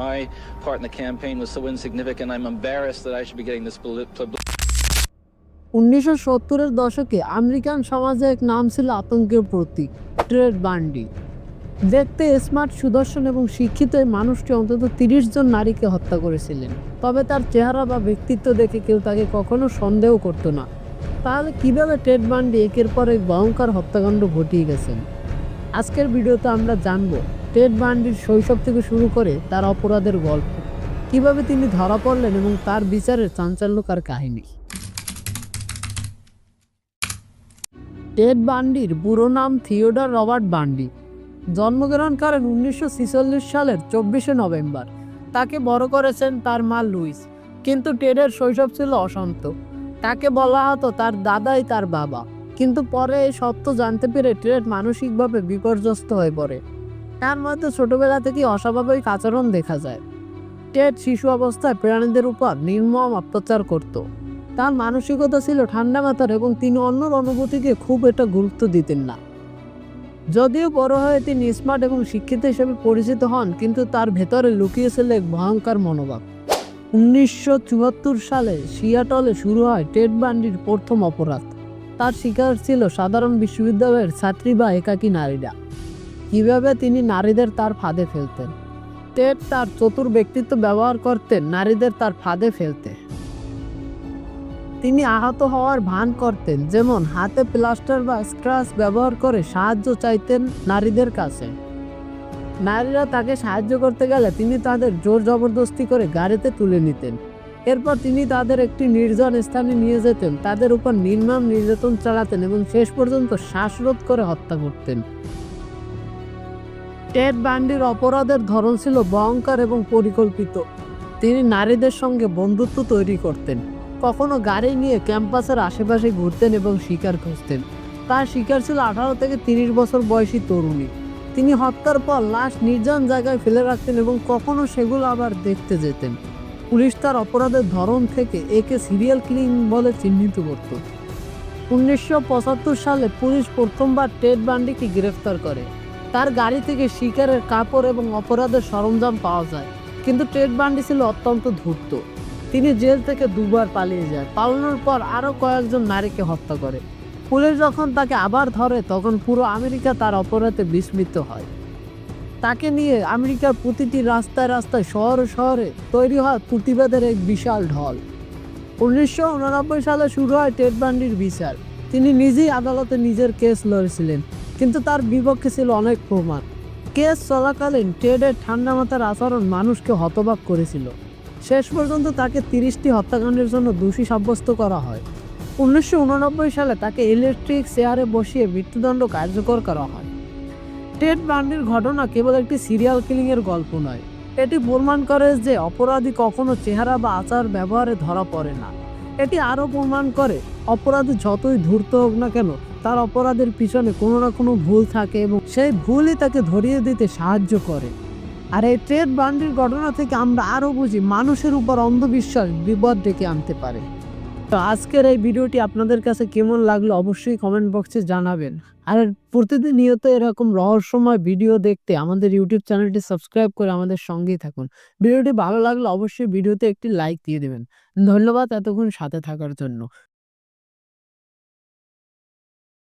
My part in the campaign was so insignificant. I'm embarrassed that I should be getting this publi- publicity. উনিশশো সত্তরের দশকে American সমাজে এক নাম ছিল আতঙ্কের প্রতীক, ট্রেড বান্ডি দেখতে স্মার্ট, সুদর্শন এবং শিক্ষিত এই মানুষটি অন্তত তিরিশ জন নারীকে হত্যা করেছিলেন তবে তার চেহারা বা ব্যক্তিত্ব দেখে কেউ তাকে কখনো সন্দেহ করতো না তাহলে কীভাবে টেড বান্ডি একের পর এক ভয়ঙ্কর হত্যাকাণ্ড ঘটিয়ে গেছেন আজকের ভিডিওতে আমরা জানব টেড বান্ডির শৈশব থেকে শুরু করে তার অপরাধের গল্প, কীভাবে তিনি ধরা পড়লেন এবং তার বিচারের চাঞ্চল্যকার কাহিনী। টেড বান্ডির পুরো নাম থিওডর রবার্ট বান্ডি। জন্মগ্রহণ করেন উনিশশো ছেচল্লিশ সালের চব্বিশে নভেম্বর। তাকে বড় করেছেন তার মা লুইস, কিন্তু টেডের শৈশব ছিল অশান্ত। তাকে বলা হতো তার দাদাই তার বাবা, কিন্তু পরে এই সত্য জানতে পেরে টেড মানসিকভাবে বিপর্যস্ত হয়ে পড়ে। তার মধ্যে ছোটবেলা থেকেই অস্বাভাবিক আচরণ দেখা যায়। টেড শিশু অবস্থায় প্রাণীদের উপর নির্মম অত্যাচার করত। তার মানসিকতা ছিল ঠান্ডা মাথার এবং তিনি অন্যর অনুভূতিকে খুব একটা গুরুত্ব দিতেন না। যদিও বড় হয়ে তিনি স্মার্ট এবং শিক্ষিত হিসেবে পরিচিত হন, কিন্তু তার ভেতরে লুকিয়েছিল এক ভয়ঙ্কর মনোভাব। উনিশশো চুয়াত্তর সালে সিয়াটলে শুরু হয় টেড বান্ডির প্রথম অপরাধ। তার শিকার ছিল সাধারণ বিশ্ববিদ্যালয়ের ছাত্রী বা একাকী নারীরা। কীভাবে তিনি নারীদের তার ফাঁদে ফেলতেন? টেড তার চতুর ব্যক্তিত্ব ব্যবহার করতেন, নারীদের তার ফাঁদে ফেলতে। তিনি আহত হওয়ার ভান করতেন, যেমন হাতে প্লাস্টার বা স্ক্রাচ ব্যবহার করে সাহায্য চাইতেন নারীদের কাছে। নারীরা তাকে সাহায্য করতে গেলে তিনি তাদের জোর জবরদস্তি করে গাড়িতে তুলে নিতেন। এরপর তিনি তাদের একটি নির্জন স্থানে নিয়ে যেতেন, তাদের উপর নির্মম নির্যাতন চালাতেন এবং শেষ পর্যন্ত শ্বাসরোধ করে হত্যা করতেন। টেড বান্ডির অপরাধের ধরন ছিল ভয়ঙ্কর এবং পরিকল্পিত। তিনি নারীদের সঙ্গে বন্ধুত্ব তৈরি করতেন, কখনো গাড়ি নিয়ে ক্যাম্পাসের আশেপাশে ঘুরতেন এবং শিকার খুঁজতেন। তার শিকার ছিল আঠারো থেকে তিরিশ বছর বয়সী তরুণী। তিনি হত্যার পর লাশ নির্জন জায়গায় ফেলে রাখতেন এবং কখনো সেগুলো আবার দেখতে যেতেন। পুলিশ তার অপরাধের ধরন থেকে একে সিরিয়াল কিলিং বলে চিহ্নিত করত। উনিশশো পঁচাত্তর সালে পুলিশ প্রথমবার টেড বান্ডিকে গ্রেফতার করে। তার গাড়ি থেকে শিকারের কাপড় এবং অপরাধের সরঞ্জাম পাওয়া যায়। কিন্তু টেড বান্ডি ছিল অত্যন্ত ধূর্ত। তিনি জেল থেকে দুবার পালিয়ে যায়। পালানোর পর আরও কয়েকজন নারীকে হত্যা করে। পুলিশ যখন তাকে আবার ধরে, তখন পুরো আমেরিকা তার অপরাধে বিস্মিত হয়। তাকে নিয়ে আমেরিকার প্রতিটি রাস্তায় রাস্তায়, শহরে শহরে তৈরি হয় প্রতিবাদের এক বিশাল ঢল। উনিশশো উননব্বই সালে শুরু হয় টেড বান্ডির বিচার। তিনি নিজেই আদালতে নিজের কেস লড়েছিলেন। কিন্তু তার বিপক্ষে ছিল অনেক প্রমাণ কেস চলাকালীন টেডের ঠান্ডা মাথার আচরণ মানুষকে হতবাক করেছিল। শেষ পর্যন্ত তাকে তিরিশটি হত্যাকাণ্ডের জন্য দোষী সাব্যস্ত করা হয়। উনিশশো উননব্বই সালে তাকে ইলেকট্রিক চেয়ারে বসিয়ে মৃত্যুদণ্ড কার্যকর করা হয়। টেড বান্ডির ঘটনা কেবল একটি সিরিয়াল কিলিংয়ের গল্প নয়। এটি প্রমাণ করে যে অপরাধী কখনো চেহারা বা আচার ব্যবহারে ধরা পড়ে না। এটি আরও প্রমাণ করে, অপরাধী যতই ধূর্ত হোক না কেন তার অপরাধের পিছনে কোনো না কোনো ভুল থাকে এবং সেই ভুলই তাকে ধরিয়ে দিতে সাহায্য করে। আর এই ট্রেড বান্ডির ঘটনা থেকে আমরা আরও বুঝি মানুষের উপর অন্ধবিশ্বাস বিপদ ডেকে আনতে পারে। তো আজকের এই ভিডিওটি আপনাদের কাছে কেমন লাগল অবশ্যই কমেন্ট বক্সে জানাবেন। আর প্রতিদিন নিয়ত এরকম রহস্যময় ভিডিও দেখতে আমাদের ইউটিউব চ্যানেলটি সাবস্ক্রাইব করে আমাদের সঙ্গেই থাকুন। ভিডিওটি ভালো লাগলে অবশ্যই ভিডিওতে একটি লাইক দিয়ে দেবেন। ধন্যবাদ এতক্ষণ সাথে থাকার জন্য।